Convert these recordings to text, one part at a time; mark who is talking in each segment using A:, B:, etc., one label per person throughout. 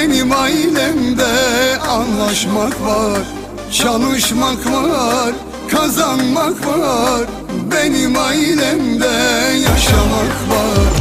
A: Benim ailemde anlaşmak var Çalışmak var, kazanmak var. Benim ailemde yaşamak var.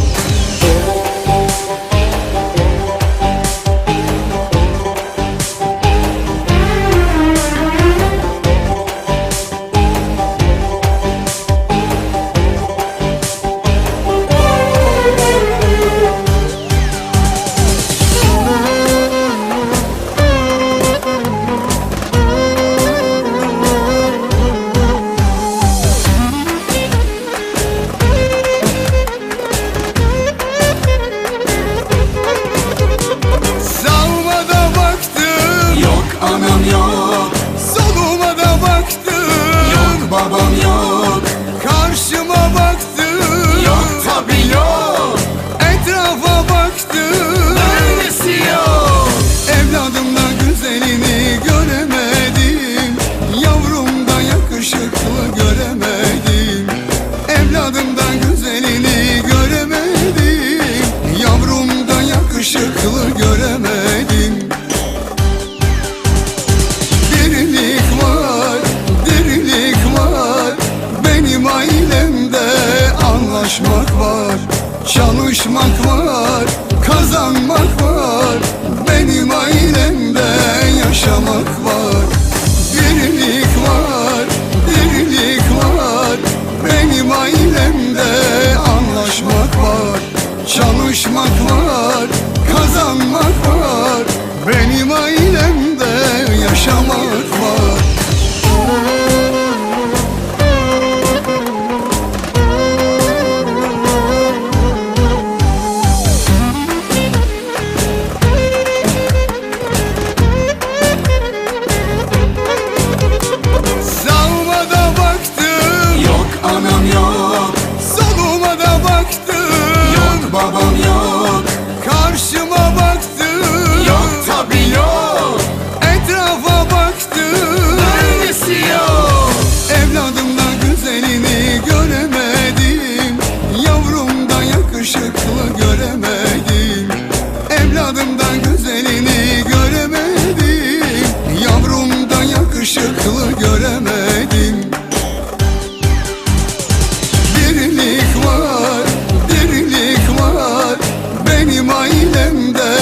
A: Benim ailemde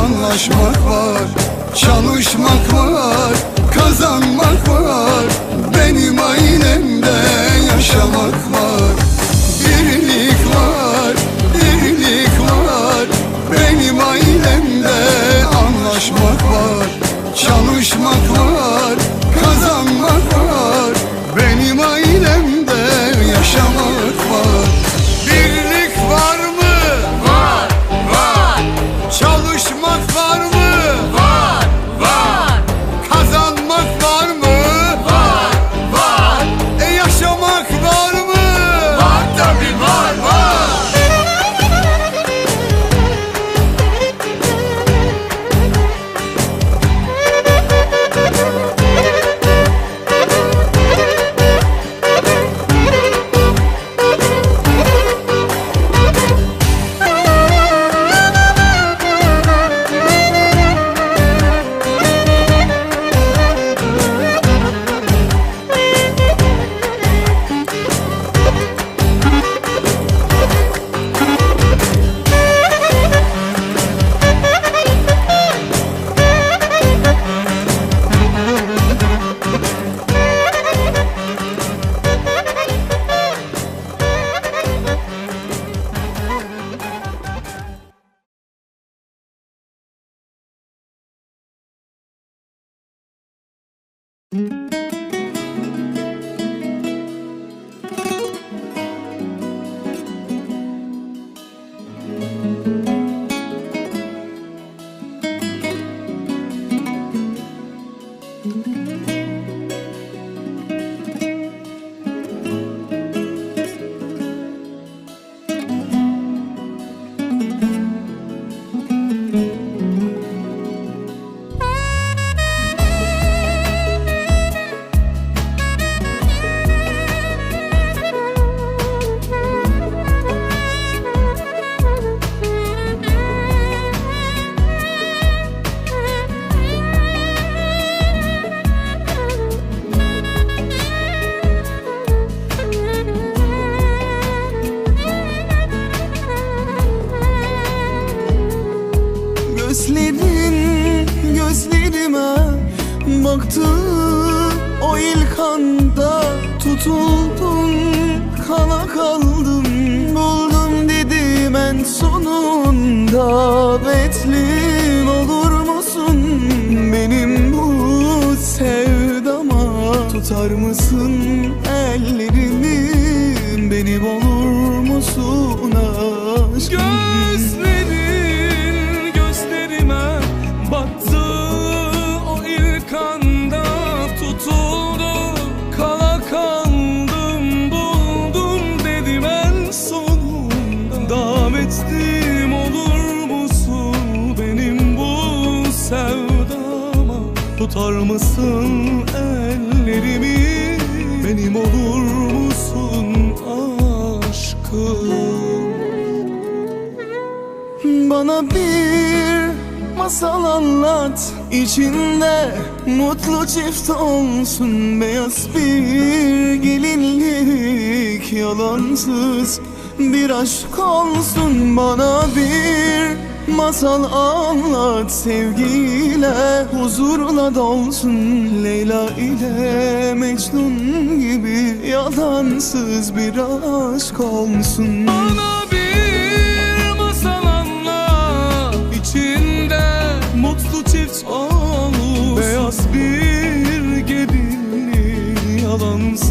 A: anlaşmak var Çalışmak var, kazanmak var. Benim ailemde yaşamak var.
B: O ilk anda Tutuldum kala kaldım Buldum dedim en sonunda. Betlim olur musun benim bu sevdama? Tutar mısın ellerimi benim olur musun aşkım
C: tutar mısın ellerimi? Benim olur musun aşkım?
B: Bana bir masal anlat. İçinde mutlu çift olsun. Beyaz bir gelinlik Yalansız bir aşk olsun. Bana bir masal anlat Sevgiyle huzurla dolsun Leyla ile. Mecnun gibi Yalansız bir aşk olsun.
C: Bana bir masal anlat. İçinde mutlu çift olur Beyaz bir gelinlik yalansız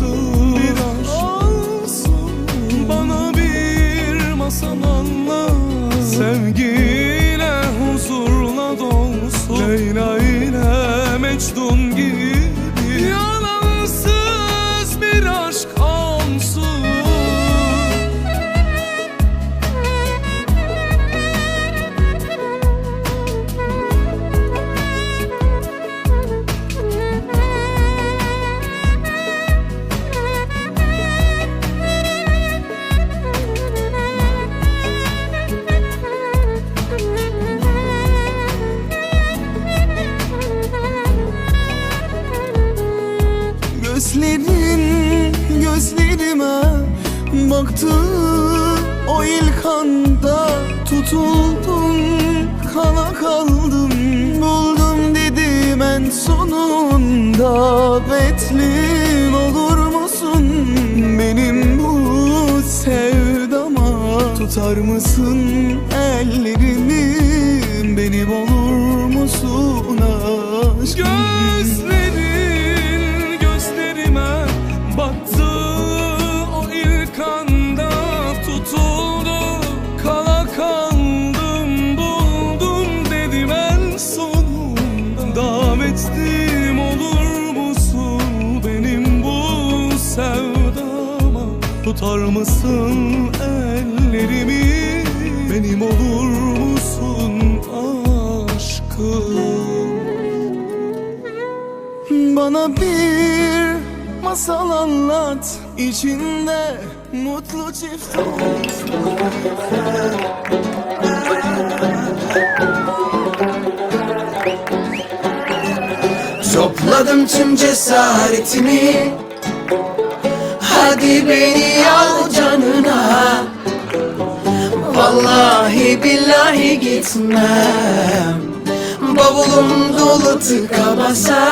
B: Gözlerin gözlerime baktı. O ilk anda Tutuldum kala kaldım. Buldum dedim en sonunda Betlim olur musun benim bu sevdama? Tutar mısın ellerimi benim olur musun aşkım?
C: Gözlerin davetlim olur musun benim bu sevdama? Tutar mısın ellerimi? Benim olur musun aşkım?
B: Bana bir masal anlat içinde mutlu çift olsun
D: Topladım tüm cesaretimi. Hadi beni al canına. Vallahi billahi gitmem. Bavulum dolu tıka basa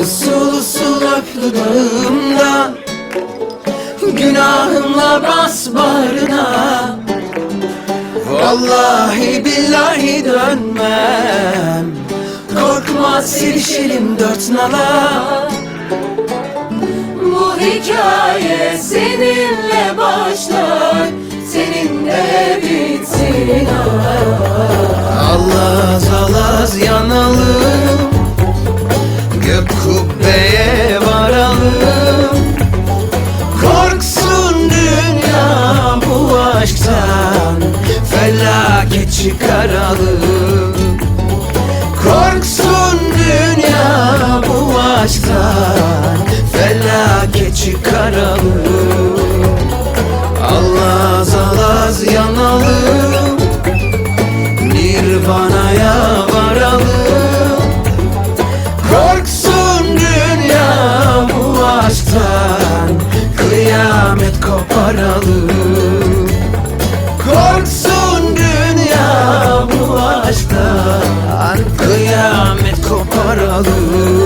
D: Usul usul öp dudağımdan Günahımla bas bağrına. Vallahi billahi dönmem Korkma sevişelim dört nala.
E: Bu hikaye seninle başlar Seninle bitsin
D: Allaz alaz yanalım Gök kubbeye varalım. Korksun dünya bu aşktan Felaket çıkaralım. Korksun aşktan Felaket çıkaralım. Allah'a zalaz yanalım Nirvana'ya varalım. Korksun dünya bu aşktan Kıyamet koparalım. Korksun dünya bu aşktan Kıyamet koparalım.